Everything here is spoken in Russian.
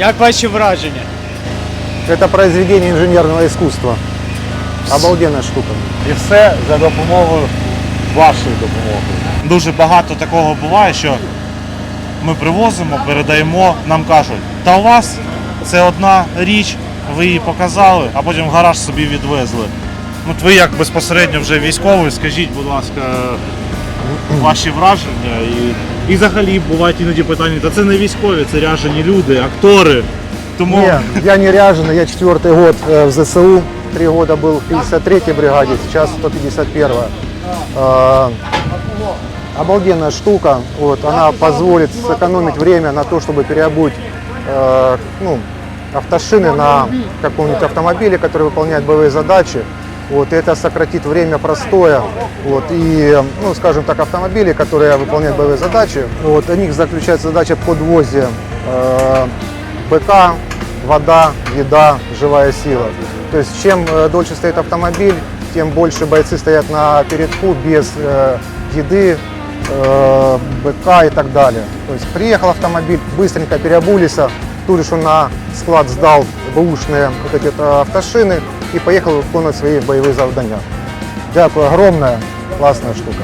Як ваші враження? Это произведение инженерного искусства. Обалденная штука. І все за допомогою вашої допомоги. Дуже багато такого буває, що ми привозимо, передаємо, нам кажуть, та у вас це одна річ, ви її показали, а потім в гараж собі відвезли. Ну, От ви як безпосередньо вже військовий, скажіть, будь ласка, ваші враження і, і взагалі бувають іноді питання, та це не військові, це ряжені люди, актори. Тому Не, я не ряженый, я четвертый год э, в ЗСУ. Три года был в 53-й бригаде, сейчас 151-я. Э, Обалденная штука. Вот, она позволит сэкономить время на то, чтобы переобуть э, ну, автошины на каком-нибудь автомобиле, который выполняет боевые задачи. Вот, это сократит время простоя. Вот, и, ну, скажем так, автомобили, которые выполняют боевые задачи, вот, у них заключается задача подвозе э, БК, вода, еда, живая сила. То есть чем э, дольше стоит автомобиль, тем больше бойцы стоят на передку без э, еды, э, БК и так далее. То есть приехал автомобиль, быстренько переобулись, тут же на склад сдал бэушные вот эти вот автошины и поехал выполнять свои боевые завдания. Дякую огромное, классная штука.